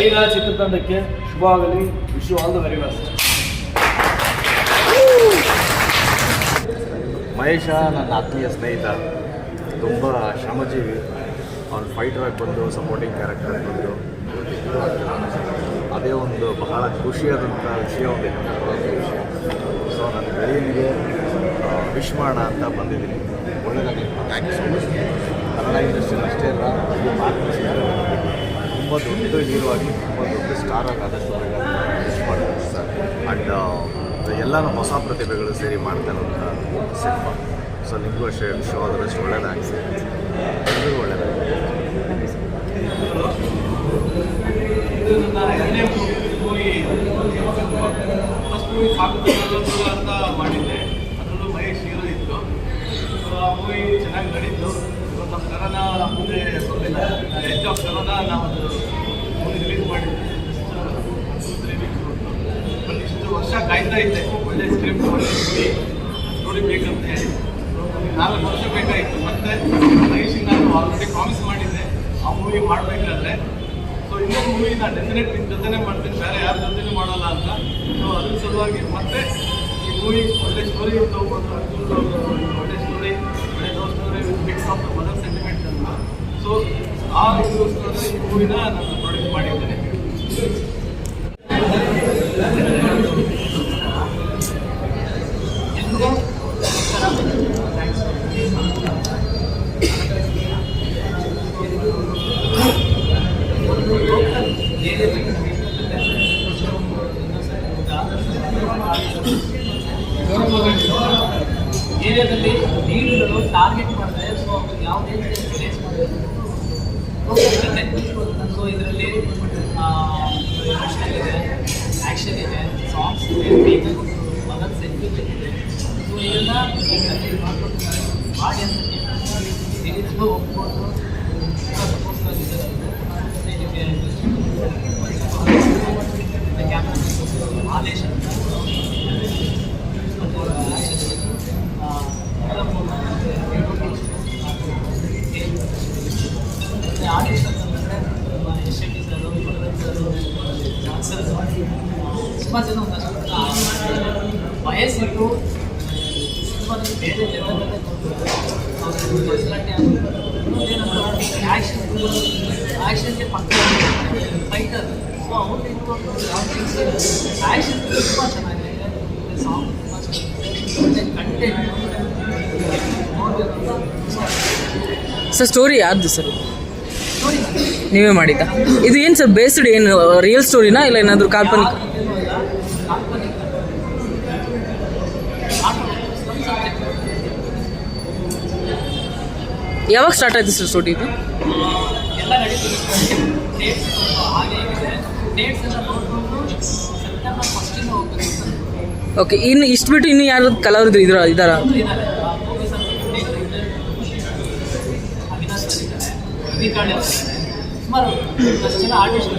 ಮಹಿಳಾ ಚಿತ್ರತಂಡಕ್ಕೆ ಆಗಲಿ wish all the very best Mahesha, ನನ್ನ ಆತ್ಮೀಯ ಸ್ನೇಹಿತ, ತುಂಬ ಶ್ರಮಜೀವಿ. ಅವ್ನು ಆಗಿ ಬಂದು ಸಪೋರ್ಟಿಂಗ್ ಕ್ಯಾರೆಕ್ಟರ್ ಬಂದು, ಅದೇ ಒಂದು ಬಹಳ ಖುಷಿಯಾದಂಥ ವಿಷಯ ಒಂದು ಸೊ ನನ್ನ ಗೆಳೆಯನಿಗೆ ವಿಶ್ ಮಾಡೋಣ ಅಂತ ಬಂದಿದ್ದೀನಿ. ಒಳ್ಳೆಯದಾಗಿ thank you so much Kannada ಅಷ್ಟೇ ಅಲ್ಲ ಇದು ಭಾರತ ತುಂಬ ದೊಡ್ಡ ಹೀರೋ ಆಗಿ ತುಂಬ ದೊಡ್ಡ ಸ್ಟಾರ್ ಆಗಿ ಆದಷ್ಟು ಮಾಡ್ತೀನಿ ಸರ್ ಎಲ್ಲನೂ ಹೊಸ ಪ್ರತಿಭೆಗಳು ಸೇರಿ ಮಾಡ್ತಾ ಇರೋಂಥ ಸಿನಿಮಾ. ಸೊ ನಿಮಗೂ ಅಷ್ಟೇ ಶೋ ಆದಷ್ಟು ಒಳ್ಳೆಯದಾಗಿದೆ ಎಲ್ಲರಿಗೂ ಒಳ್ಳೆಯದಾಗಿದೆ ಅಂತ ಮಾಡಿದ್ದೆ. ಅದರಲ್ಲೂ ಮಹೇಶ್ ಹೀರೋ ಇತ್ತು. ಆ ಮೂವಿ ಚೆನ್ನಾಗಿ ನಡೀತು. ನಮ್ಮ ಕರೋನಾ ಮುಂದೆ ಬರಲಿಲ್ಲ ಎಚ್ ಆಫ್ ಕರೋನಾ ನಾವು ಅದು ಮೂವಿ ರಿಲೀಸ್ ಮಾಡಿದ್ದೆ ತ್ರೀ ವೀಕ್ಸ್ ಇಷ್ಟು ವರ್ಷ ಕಾಯ್ತಾ ಇದ್ದೆ ಒಳ್ಳೆ ಸ್ಕ್ರಿಪ್ಟ್ ಒಳ್ಳೆ ಸ್ಟೋರಿ ಹೇಳಿ ನಾಲ್ಕು ವರ್ಷ ಬೇಕಾಯಿತು ಮತ್ತೆ ಮಹೇಶಿಗೆ ನಾನು ಆಲ್ರೆಡಿ ಪ್ರಾಮಿಸ್ ಮಾಡಿದ್ದೆ ಆ ಮೂವಿ ಮಾಡಬೇಕಾದ್ರೆ ಸೊ ಇನ್ನೊಂದು ಮೂವಿ ನಾನು ಡೆಫಿನೆಟ್ ನಿಮ್ಮ ಜೊತೆನೇ ಮಾಡ್ತೀನಿ ಬೇರೆ ಯಾರ ಜೊತೆನೂ ಮಾಡೋಲ್ಲ ಅಂತ ಸೊ ಅದ್ರ ಸಲುವಾಗಿ ಮತ್ತೆ ಈ ಮೂವಿ ಒಳ್ಳೆ ಸ್ಟೋರಿ ಅಂತ ಅರ್ಜುನ್ ಒಳ್ಳೆ ಸ್ಟೋರಿ ಸೊ ಆ ಇದಕ್ಕೋಸ್ಕರ ಮಾಡಿದ್ದಾರೆ ನಾನು ಪ್ರೊಡ್ಯೂಸ್ ಮಾಡಿದ್ದೇನೆ. ಏರಿಯಾದಲ್ಲಿ ಲೀಡ್ಗಳು ಟಾರ್ಗೆಟ್ ಮಾಡಿದ್ರೆ ಸೊ ಯಾವುದೇ ಫೇಸ್ ಸೊ ಇದರಲ್ಲಿ ಎಮೋಷನಲ್ ಇದೆ ಆ್ಯಕ್ಷನ್ ಇದೆ ಸಾಂಗ್ಸ್ ಇದೆ ಮೇಕಪ್ ಮಗನ್ ಇದೆ ಸೊ ಇದನ್ನು ಮಾಡಿ ಅಂತ ಹೇಳಿದ್ರು ಒಪ್ಕೊಂಡು ವಯಸ್ಸಿಟ್ಟು ಸರ್ ಸ್ಟೋರಿ ಯಾರ್ದು ಸರ್? ನೀವೇ ಮಾಡಿದ್ದ? ಇದು ಏನು ಸರ್ ಬೇಸ್ಡ್ ಏನು ರಿಯಲ್ ಸ್ಟೋರಿನಾ ಇಲ್ಲ ಏನಾದರೂ ಕಾಲ್ಪನಿಕ? ಯಾವಾಗ ಸ್ಟಾರ್ಟ್ ಆಯ್ತು ಸರ್ ಸ್ಟೋರಿ ಇದು ಎಲ್ಲ ನಡೀತಿದೆ ಡೇಟ್ಸ್ ಹಾಗೆ ಇದೆ. ಡೇಟ್ಸ್ ಎಲ್ಲ ನೋಡ್ಕೊಂಡು ಸೆಪ್ಟೆಂಬರ್ ಫಸ್ಟಿಂದ ಹೋಗ್ಬೇಕು ಓಕೆ ಇನ್ನು ಇಷ್ಟು ಬಿಟ್ಟು ಇನ್ನು ಯಾರು ಕಲಾವಿದ್ರು ಇದ್ರ ಇದಾರ ಸುಮಾರು ಜನ ಆರ್ಟಿಸ್ಟ್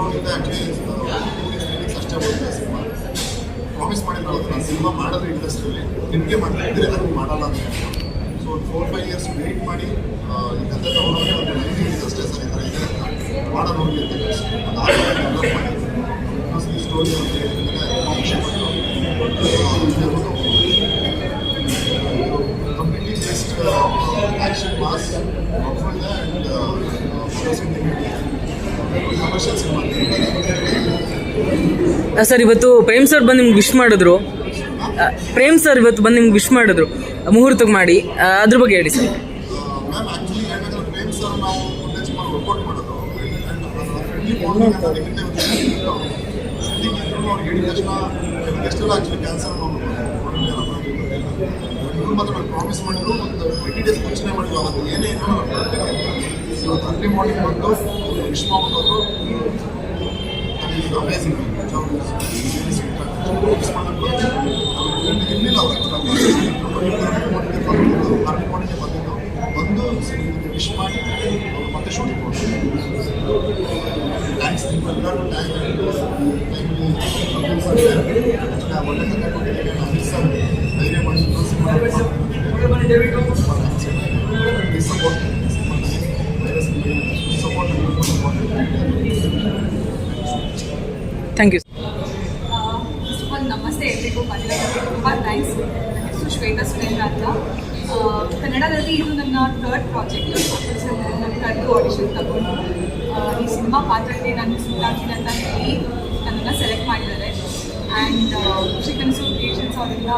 ಲಾಕ್ಡೌನಿಂದ ಆ್ಯಕ್ಚುಲಿ ಕಷ್ಟ ಬರುತ್ತೆ ಸಿನಿಮಾ ಪ್ರಾಮಿಸ್ ಮಾಡಿದ್ರು ನಾನು ಸಿನಿಮಾ ಮಾಡೋದು ಇಂಡಸ್ಟ್ರಿಯಲ್ಲಿ ನಿಮಗೆ ಮಾಡ್ತಾ ಇದ್ರೆ ನನಗೆ ಮಾಡಲ್ಲ ಅಂತ. ಸೊ ಒಂದು ಫೋರ್ ಫೈವ್ ಇಯರ್ಸ್ ವೇಟ್ ಮಾಡಿ ಈ ಕಥೆ ಒಂದು ಈ ಥರ ಇದೆ ಹೋಗಿ ಅಂತ ಮಾಡಿ ಸ್ಟೋರಿ ಅಂತ ಹೇಳಿದ್ರೆ ಸರ್ ಇವತ್ತು ಪ್ರೇಮ್ ಸರ್ ಬಂದು ನಿಮ್ಗೆ ವಿಶ್ ಮಾಡಿದ್ರು. ಪ್ರೇಮ್ ಸರ್ ಇವತ್ತು ಬಂದು ನಿಮ್ಗೆ ವಿಶ್ ಮಾಡಿದ್ರು. ಮುಹೂರ್ತಕ್ಕೆ ಮಾಡಿ. ಅದ್ರ ಬಗ್ಗೆ ಹೇಳಿ ಸರ್. ಪ್ರಾಮಿಸ್ ಮಾಡಿದ್ರು ಒಂದು ಟ್ವೆಂಟಿ ಡೇಸ್ ಮಾಡಿದ್ರು ಅವತ್ತು ಏನೇ ಇವತ್ತು ಅರ್ಲಿ ಮಾರ್ನಿಂಗ್ ಬಂದು ವಿಶ್ ಮಾಡ್ಕೊಂಡು ಮಾಡೋದು ಇರಲಿಲ್ಲ ಅವರು ಅರ್ಲಿ ಮಾರ್ನಿಂಗ್ ಬಂದಿದ್ದು ಬಂದು ಇದಕ್ಕೆ ವಿಶ್ ಮಾಡಿ ಅವರು ಮತ್ತೆ ಶೂಟಿಂಗ್ ಥ್ಯಾಂಕ್ಸ್ ನಿಮ್ಮೆಲ್ಲರೂ ಒಳ್ಳೆ ಕಥೆ ಕೊಟ್ಟಿದ್ದೀವಿ ನಾವು ಸರ್ ಧೈರ್ಯ ಮಾಡಿದ್ರು support support thank you first of all ನಮಸ್ತೆ ಎಲ್ರಿಗೂ ಬಂದಿರೋದಕ್ಕೆ ತುಂಬ ಥ್ಯಾಂಕ್ಸ್ ನನ್ನ ಶ್ವೇತಾ ಸುರೇಂದ್ರ ಅಂತ ಕನ್ನಡದಲ್ಲಿ ಇದು ನನ್ನ ಥರ್ಡ್ ಪ್ರಾಜೆಕ್ಟ್ ನನ್ನ ಕರೆದು ಆಡಿಷನ್ ತಗೊಂಡು ಈ ಸಿನಿಮಾ ಪಾತ್ರಕ್ಕೆ ನಾನು ಸೂಟ್ ಆಗ್ತೀನಿ ಅಂತ ಹೇಳಿ ನನ್ನನ್ನು ಸೆಲೆಕ್ಟ್ ಮಾಡಿದ್ದಾರೆ. ಆ್ಯಂಡ್ ಚಿಕನ್ ಸೂ ಕ್ರಿಯೇಷನ್ಸ್ ಅವರಿಂದ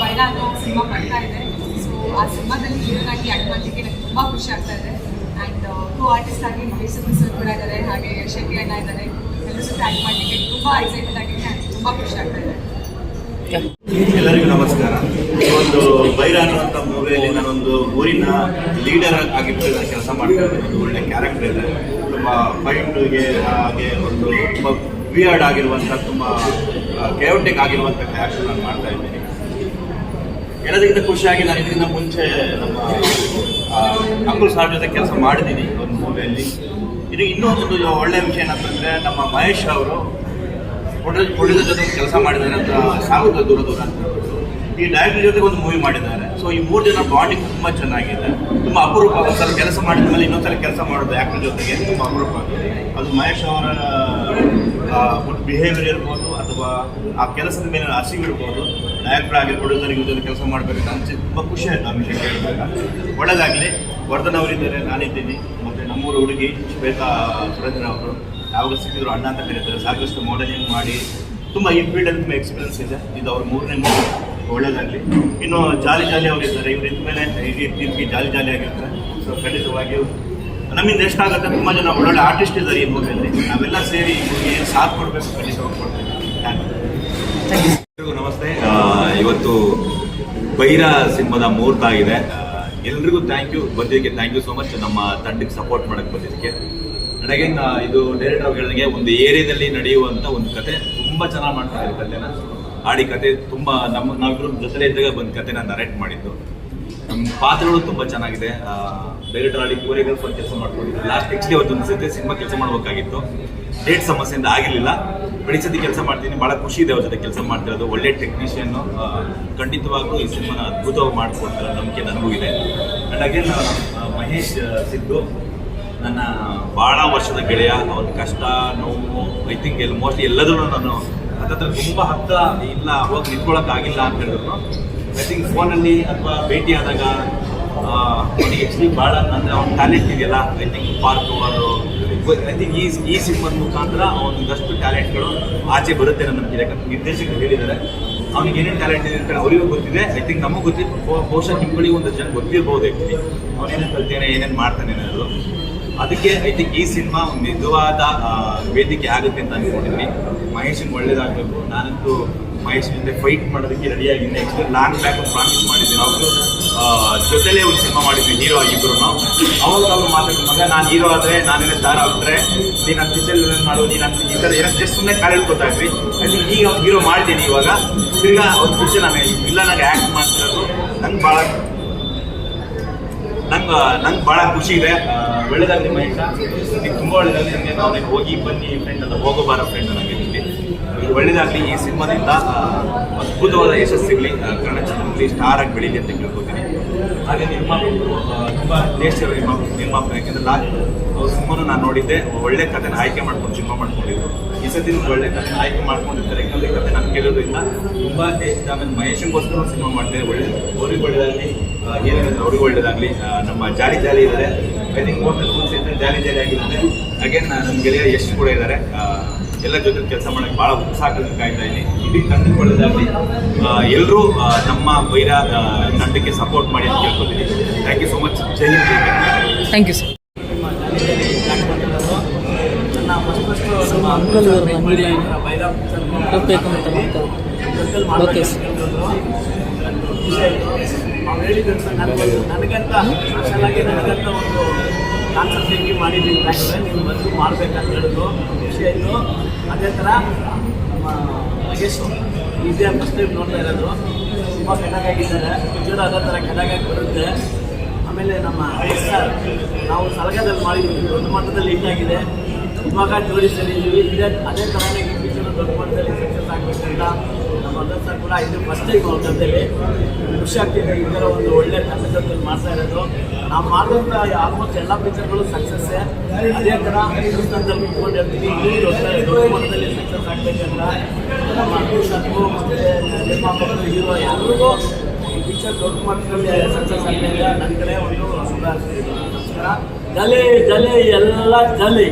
ಬೈರ ಅನ್ನೋ ಸಿನಿಮಾ ಬರ್ತಾ ಇದೆ. ಸೊ ಆ ಸಿನಿಮಾದಲ್ಲಿ ಹೀರೋನಾಗಿ ಆ್ಯಕ್ಟ್ ಮಾಡಲಿಕ್ಕೆ ನನಗೆ ತುಂಬ ಖುಷಿ ಆಗ್ತಾ ಇದೆ. ಆ್ಯಂಡ್ ಕೋ ಆರ್ಟಿಸ್ಟ್ ಆಗಿ ಮಹೇಶ್ ಸರ್ ಕೂಡ ಇದ್ದಾರೆ. ಹಾಗೆ ಶೆಟ್ಟಿ ಅಣ್ಣ ಇದ್ದಾರೆ. ಎಲ್ಲರ ಜೊತೆ ಆ್ಯಕ್ಟ್ ಮಾಡಲಿಕ್ಕೆ ತುಂಬ ಎಕ್ಸೈಟೆಡ್ ಆಗಿದ್ದೀನಿ. ತುಂಬ ಖುಷಿ ಆಗ್ತಾ ಇದೆ. ಎಲ್ಲರಿಗೂ ನಮಸ್ಕಾರ. ಒಂದು ಬೈರ ಅನ್ನುವಂಥ ಮೂವಿಯಲ್ಲಿ ನಾನೊಂದು ಊರಿನ ಲೀಡರ್ ಆಗಿ ಕೆಲಸ ಮಾಡ್ತಾ ಇದ್ದೀನಿ ಒಂದು ಒಳ್ಳೆ ಕ್ಯಾರೆಕ್ಟರ್ ಇದೆ. ತುಂಬ ಫೈಟ್ಗೆ ಹಾಗೆ ಒಂದು ತುಂಬ ವಿಯರ್ಡ್ ಆಗಿರುವಂಥ ತುಂಬ ಕೆಯೋಟಿಕ್ ಆಗಿರುವಂಥ ಕ್ಯಾರೆಕ್ಟರ್ ನಾನು ಮಾಡ್ತಾ ಇದ್ದೀನಿ. ಎಲ್ಲದಕ್ಕಿಂತ ಖುಷಿಯಾಗಿ ನಾನು ಇದಕ್ಕಿಂತ ಮುಂಚೆ ನಮ್ಮ ಅಂಕುಲ್ ಸಾರ್ ಜೊತೆ ಕೆಲಸ ಮಾಡಿದ್ದೀನಿ ಒಂದು ಮೂವಿಯಲ್ಲಿ. ಇದು ಇನ್ನೂ ಒಂದು ಒಳ್ಳೆಯ ವಿಷಯ ಏನಂತಂದರೆ, ನಮ್ಮ ಮಹೇಶ್ ಅವರು ಪ್ರೊಡ್ಯೂಸರ್ ಜೊತೆ ಕೆಲಸ ಮಾಡಿದ್ದಾರೆ ಅಂತ ಸಾಗುತ್ತ ದೂರ ದೂರ ಅಂತ. ಈ ಡೈರೆಕ್ಟರ್ ಜೊತೆ ಒಂದು ಮೂವಿ ಮಾಡಿದ್ದಾರೆ. ಸೊ ಈ ಮೂರು ಜನ ಬಾಂಡಿಂಗ್ ತುಂಬ ಚೆನ್ನಾಗಿದೆ. ತುಂಬ ಅಪರೂಪ. ಒಂದ್ಸಲ ಕೆಲಸ ಮಾಡಿದ ಮೇಲೆ ಇನ್ನೊಂದ್ಸಲ ಕೆಲಸ ಮಾಡೋದು ಆ್ಯಕ್ಟರ್ ಜೊತೆಗೆ ತುಂಬ ಅಪರೂಪ ಅದು ಮಹೇಶ್ ಅವರ ಬಿಹೇವಿಯರ್ ಇರ್ಬೋದು, ಅಥವಾ ಆ ಕೆಲಸದ ಮೇಲೆ ಹಸಿವು ಇರ್ಬೋದು. ಡೈರೆಕ್ಟರ್ ಆಗಿ ಪ್ರೊಡ್ಯೂಸರ್ ಜೊತೆ ಕೆಲಸ ಮಾಡಬೇಕಂತ ಅನಿಸಿ ತುಂಬ ಖುಷಿ ಆಯಿತು ವಿಷಯ ಕೇಳಿದಾಗ ಒಳ್ಳೆಯದಾಗಲಿ ವರ್ಧನ್ ಅವರಿದ್ದಾರೆ ನಾನಿದ್ದೀನಿ. ಮತ್ತು ನಮ್ಮೂರು ಹುಡುಗಿ ಶ್ವೇತಾ, ಸುರೇಂದ್ರ ಅವರು. ಯಾವಾಗ ಸಿಕ್ಕಿದ್ರು ಅಣ್ಣ ಅಂತ ಕರೀತಾರೆ. ಸಾಕಷ್ಟು ಮಾಡೆಲಿಂಗ್ ಮಾಡಿ, ತುಂಬ ಈ ಫೀಲ್ಡಲ್ಲಿ ತುಂಬ ಎಕ್ಸ್ಪೀರಿಯನ್ಸ್ ಇದೆ. ಇದು ಅವ್ರ ಮೂರನೇ ಮೂವಿ ಒಳ್ಳೇದಾಗಲಿ. ಇನ್ನು ಜಾಲಿ ಜಾಲಿ ಅವರಿದ್ದಾರೆ ಇವ್ರು ಇದ್ಮೇಲೆ ಇಡೀ ಟೀಮ್ಗೆ ಜಾಲಿ ಜಾಲಿ ಆಗಿರ್ತಾರೆ. ಸೊ ಖಂಡಿತವಾಗಿಯೂ ನಮ್ಮಿಂದ ಎಷ್ಟಾಗುತ್ತೆ ತುಂಬ ಜನ ಒಳ್ಳೊಳ್ಳೆ ಆರ್ಟಿಸ್ಟ್ ಇದ್ದಾರೆ ಈ ಮೂವಿಯಲ್ಲಿ ನಾವೆಲ್ಲ ಸೇರಿ ಏನು ಸಾಥ್ ಕೊಡಬೇಕು ಖಂಡಿತವಾಗಿ ಕೊಡ್ತೀವಿ. ಥ್ಯಾಂಕ್ ಯು ಎಲ್ರಿಗೂ ನಮಸ್ತೆ. ಆ, ಇವತ್ತು ಬೈರ ಸಿಂಹದ ಮುಹೂರ್ತ ಆಗಿದೆ. ಎಲ್ರಿಗೂ ಥ್ಯಾಂಕ್ ಯು ಬಂದಿದ್ದಕ್ಕೆ ಥ್ಯಾಂಕ್ ಯು ಸೋ ಮಚ್ ನಮ್ಮ ತಂಡಕ್ಕೆ ಸಪೋರ್ಟ್ ಮಾಡಕ್ಕೆ ಬಂದಿದ್ದಕ್ಕೆ. ನನಗೆ ಇದು ಡೈರೆಕ್ಟರ್ ಅವ್ರು ಹೇಳಿದಂಗೆ ಒಂದು ಏರಿಯಾದಲ್ಲಿ ನಡೆಯುವಂಥ ಒಂದು ಕತೆ ತುಂಬ ಚೆನ್ನಾಗಿ ಮಾಡ್ತಾರೆ ಕತೆನ. ಆಡಿ ಕತೆ ತುಂಬ ನಮ್ಮ ನಾವಿಬ್ರು ಜೊತೆ ಇದ್ದಾಗ ಬಂದು ನಾನು ನರೇಟ್ ಮಾಡಿದ್ದು. ನಮ್ಮ ಪಾತ್ರಗಳು ತುಂಬ ಚೆನ್ನಾಗಿದೆ. ಡೈರೆಕ್ಟರ್ ಆಡಿ ಕೋರಿಯೋಗ್ರಾಫರ್ ಕೆಲಸ ಮಾಡ್ಕೊಂಡಿದ್ದು ಲಾಸ್ಟ್ ನೆಕ್ಸ್ಟ್ ಅವತ್ತು ಅನ್ಸುತ್ತೆ, ಸಿನಿಮಾ ಕೆಲಸ ಮಾಡಬೇಕಾಗಿತ್ತು. ಡೇಟ್ ಸಮಸ್ಯೆಯಿಂದ ಆಗಿರಲಿಲ್ಲ. ಬೆಳಿಸದಿ ಕೆಲಸ ಮಾಡ್ತೀನಿ. ಭಾಳ ಖುಷಿ ಇದೆ ಅವ್ರ ಜೊತೆ ಕೆಲಸ ಮಾಡ್ತಿರೋದು. ಒಳ್ಳೆ ಟೆಕ್ನಿಷಿಯನ್ನು ಖಂಡಿತವಾಗ್ಲೂ ಈ ಸಿನಿಮಾನ ಅದ್ಭುತವಾಗಿ ಮಾಡ್ಕೊಡ್ತಾರೆ ನಂಬಿಕೆ ನನಗೂ ಇದೆ. ಅಂಡ್ ಅಗೇನ್ ಮಹೇಶ್ ಸಿದ್ದು, ನನ್ನ ಭಾಳ ವರ್ಷದ ಗೆಳೆಯ. ಅವನ ಕಷ್ಟ, ನೋವು ಐ ಥಿಂಕ್ ಎಲ್ಲ ಮೋಸ್ಟ್ಲಿ ಎಲ್ಲದನ್ನು ನಾನು ಹತ್ತತ್ರ ತುಂಬ ಹತ್ತ ಇಲ್ಲ ಹೋಗಿ ನಿಂತ್ಕೊಳ್ಳೋಕ್ಕಾಗಿಲ್ಲ ಅಂತ ಹೇಳಿದ್ರು. ಐ ಥಿಂಕ್ ಫೋನಲ್ಲಿ ಅಥವಾ ಭೇಟಿ ಆದಾಗ ಅವನಿಗೆ ಆ್ಯಕ್ಚುಲಿ ಭಾಳ ಅಂದರೆ ಅವ್ನ ಟ್ಯಾಲೆಂಟ್ ಇದೆಯಲ್ಲ ಐ ಥಿಂಕ್ ಪಾರ್ಕ್ ಅವರು ಐ ಥಿಂಕ್ ಈ ಈ ಸಿನಿಮಾದ ಮುಖಾಂತರ ಅವನಿಗಷ್ಟು ಟ್ಯಾಲೆಂಟ್ಗಳು ಆಚೆ ಬರುತ್ತೆ ನನ್ನ ನಂಬಿಕೆ. ಯಾಕಂದ್ರೆ ನಿರ್ದೇಶಕರು ಹೇಳಿದ್ದಾರೆ, ಅವ್ನಿಗೆ ಏನೇನು ಟ್ಯಾಲೆಂಟ್ ಇದೆ ಅಂತ ಅವರಿಗೂ ಗೊತ್ತಿದೆ. ಐ ಥಿಂಕ್ ನಮಗೂ ಗೊತ್ತಿದೆ. ಬಹು- ಬಹುಶಃ ನಿಮ್ಗಳಿಗೆ ಒಂದು ಜನ ಗೊತ್ತಿರ್ಬೋದು ಆ್ಯಕ್ಚುಲಿ ಅವನೇನೇನು ಕಲ್ತೇನೆ, ಏನೇನು ಮಾಡ್ತಾನೆ ಅನ್ನೋದು. ಅದಕ್ಕೆ ಐ ಥಿಂಕ್ ಈ ಸಿನಿಮಾ ಒಂದು ನಿಜವಾದ ಆ, ವೇದಿಕೆ ಆಗುತ್ತೆ ಅಂತ ಅನ್ಕೊಂಡಿದ್ದೀನಿ. ಮಹೇಶನ್ ಒಳ್ಳೇದಾಗಬೇಕು. ನಾನಂತೂ ಮಹೇಶ್ ಜೊತೆ ಫೈಟ್ ಮಾಡೋದಕ್ಕೆ ರೆಡಿಯಾಗಿ ನೆಕ್ಸ್ಟ್ ಲಾಂಗ್ ಬ್ಯಾಕ್ ಒಂದು ಪ್ರಾಮಿಸ್ ಮಾಡಿದ್ದೀನಿ. ಅವರು ಜೊತೆಲೇ ಒಂದು ಸಿನಿಮಾ ಮಾಡಿದ್ವಿ ಹೀರೋ ಆಗಿಬ್ರು ಅವಾಗ ಅವ್ರು ಮಾತಾಡಿದ್ರು ಮಗ ನಾನು ಹೀರೋ ಆದರೆ ನಾನೇನೇ ಸ್ಟಾರ್ ಆಗ್ಬಿಟ್ರೆ ನೀನು ನನ್ನ ಪಿಕ್ಚರ್ ಮಾಡು ನೀನು ಅಂತ ಈ ಥರ ಏನೋ ಜಸ್ಟ್ ಸುಮ್ಮನೆ ಕಾಲ ಹೇಳ್ಕೊತಾ ಇದ್ವಿ. ಥಿಂಕ್ ಈಗ ಹೀರೋ ಮಾಡ್ತೀನಿ ಇವಾಗ. ತಿರ್ಗಾ ಒಂದು ಪಿಕ್ಚರ್ ನಾನು ಇಲ್ಲ ನನಗೆ ಆ್ಯಕ್ಟ್ ಮಾಡ್ತಿರೋದು ನಂಗೆ ಭಾಳ ನಂಗೆ ನಂಗೆ ಭಾಳ ಖುಷಿ ಇದೆ. ಒಳ್ಳೇದಾಗಲಿ ಮಹೇಶ. ನಿಮ್ಗೆ ತುಂಬ ಒಳ್ಳೇದಾಗಲಿ. ನನಗೆ ನಾವು ಹೋಗಿ ಬನ್ನಿ ಫ್ರೆಂಡ್ ಅಂತ ಹೋಗೋ ಬಾರೋ ಫ್ರೆಂಡ್ ನನಗೆ ಇಲ್ಲಿ. ಒಳ್ಳೇದಾಗಲಿ. ಈ ಸಿನಿಮಾದಿಂದ ಅದ್ಭುತವಾದ ಯಶಸ್ಸು ಸಿಗಲಿ ಕನ್ನಡ ಚಿತ್ರದಲ್ಲಿ ಸ್ಟಾರ್ ಆಗಿ ಬೆಳೀಲಿ ಅಂತ ಕೇಳ್ಕೊತೀನಿ. ಹಾಗೆ ನಿರ್ಮಾಪಕರು ತುಂಬ ದೇಶದ ನಿರ್ಮಾಪಕರು ನಿರ್ಮಾಪಕರು ಯಾಕೆಂದ್ರೆ ಲಾಸ್ಟ್ ಸಿನಿಮಾನು ನಾನು ನೋಡಿದ್ದೆ. ಒಳ್ಳೆ ಕಥೆನ ಆಯ್ಕೆ ಮಾಡ್ಕೊಂಡು ಸಿನಿಮಾ ಮಾಡ್ಕೊಂಡಿದ್ರು ಈ ಸತಿ ಒಳ್ಳೆ ಕಥೆನ ಆಯ್ಕೆ ಮಾಡ್ಕೊಂಡಿರ್ತಾರೆ. ಯಾಕಂದ್ರೆ ಕಥೆ ನಾನು ಕೇಳೋದ್ರಿಂದ ತುಂಬ ದೇಶದ ಆಮೇಲೆ ಮಹೇಶಂಗೋಸ್ಕರ ಸಿನಿಮಾ ಮಾಡ್ತೇವೆ ಒಳ್ಳೆ, ಅವ್ರಿಗೆ ಒಳ್ಳೇದಾಗಲಿ. ಏನಿದೆ ಅವ್ರಿಗೂ ಒಳ್ಳೇದಾಗಲಿ ನಮ್ಮ ಜಾಲಿ ಜಾಲಿ ಇದ್ದಾರೆ. ಐ ಥಿಂಕ್ ಇದ್ದರೆ ಜಾಲಿ ಜಾಲಿ ಆಗಿರುತ್ತೆ ಅಗೇನ್ ನಮ್ಮ ಗೆಳೆಯ ಎಷ್ಟು ಕೂಡ ಇದ್ದಾರೆ. ಎಲ್ಲ ಜೊತೆ ಕೆಲಸ ಮಾಡೋಕ್ಕೆ ಭಾಳ ಉತ್ಸಾಹ ಕಾಯ್ತಾ ಇದ್ದೀನಿ. ಇಡೀ ತಂಡಕ್ಕೆ ಒಳ್ಳೇದಾಗಲಿ ಎಲ್ಲರೂ ನಮ್ಮ ವೈರ ತಂಡಕ್ಕೆ ಸಪೋರ್ಟ್ ಮಾಡಿ ಅಂತ ಕೇಳ್ಕೊತೀನಿ ಥ್ಯಾಂಕ್ ಯು ಸೊ ಮಚ್ ಜೈ. ಥ್ಯಾಂಕ್ ಯು ಸರ್ ನನ್ನ ಫಸ್ಟ್ ಫಸ್ಟ್ ನಮ್ಮ ಅಂಕಲ್ ಬೈರಾ ಅಂತ. Okay sir. ನನಗಂತ ಸ್ಪೆಷಲಾಗಿ ನನಗಂತ ಒಂದು ಕಾನ್ಸೆಪ್ಟ್ ಥಿಂಕಿಂಗ್ ಮಾಡಿದ್ದೀನಿ ನೀವು ಬಂದು ಮಾಡ್ಬೇಕಂತ ಹೇಳಿದ್ರು. ಖುಷಿ ಆಯಿತು. ಅದೇ ಥರ ಮಹೇಶ್ ಈಸಿಯಾಗಿ ಫಸ್ಟ್ ಟೈಮ್ ನೋಡ್ತಾ ಇರೋದು. ತುಂಬ ಚೆನ್ನಾಗಾಗಿದ್ದಾರೆ ಪಿಕ್ಚರ್ ಅದೇ ಥರ ಚೆನ್ನಾಗಾಗಿ ಬರುತ್ತೆ. ಆಮೇಲೆ ನಮ್ಮ ಸರ್ ನಾವು ಸಲಗದಲ್ಲಿ ಮಾಡಿದ್ದೀವಿ. ದೊಡ್ಡ ಮಟ್ಟದಲ್ಲಿ ಹಿಟ್ ಆಗಿದೆ. ಇವಾಗ ಜೋಡಿಸಿದ್ದೀವಿ ಇದೇ ಅದೇ ಥರನೇ ಈ ಪಿಕ್ಚರ್ ದೊಡ್ಡ ಮಟ್ಟದಲ್ಲಿ ಸಕ್ಸಸ್ ಆಗಬೇಕಂತ ನಮ್ಮ ಸರ್ ಕೂಡ ಇದು ಫಸ್ಟ್ ಟೈಮ್ ಅವ್ರ ಜೊತೆಲಿ. ಖುಷಿ ಆಗ್ತಿದೆ, ಈ ಥರ ಒಂದು ಒಳ್ಳೆ ತಂಡದಲ್ಲಿ ಮಾಡ್ತಾ ಇರೋದು. ನಾವು ಮಾಡಿದಂಥ ಆಲ್ಮೋಸ್ಟ್ ಎಲ್ಲ ಪಿಕ್ಚರ್ಗಳು ಸಕ್ಸಸ್ಸೇ ಅದೇ ಥರ ಹಿಂದೂಸ್ತಾನದಲ್ಲಿ ಇಟ್ಕೊಂಡಿರ್ತೀವಿ ಇನ್ನೂ ದೊಡ್ಡ ದೊಡ್ಡ ಮಟ್ಟದಲ್ಲಿ ಸಕ್ಸಸ್ ಆಗಬೇಕಂತ ನಮ್ಮ ಅನುಷತ್ಮು ಮತ್ತು ನಿರ್ಮಾಪಕರು ಹೀರೋ ಎಲ್ಲರಿಗೂ ಈ ಪಿಕ್ಚರ್ ದೊಡ್ಡ ಮಟ್ಟದಲ್ಲಿ ಸಕ್ಸಸ್ ಆಗಲಿ ಅಂತ ನನ್ನ ಕಡೆ ಒಂದು ನಮಸ್ಕಾರ. ಜಲೆ ಜಲೆ, ಎಲ್ಲ ಜಲೆ.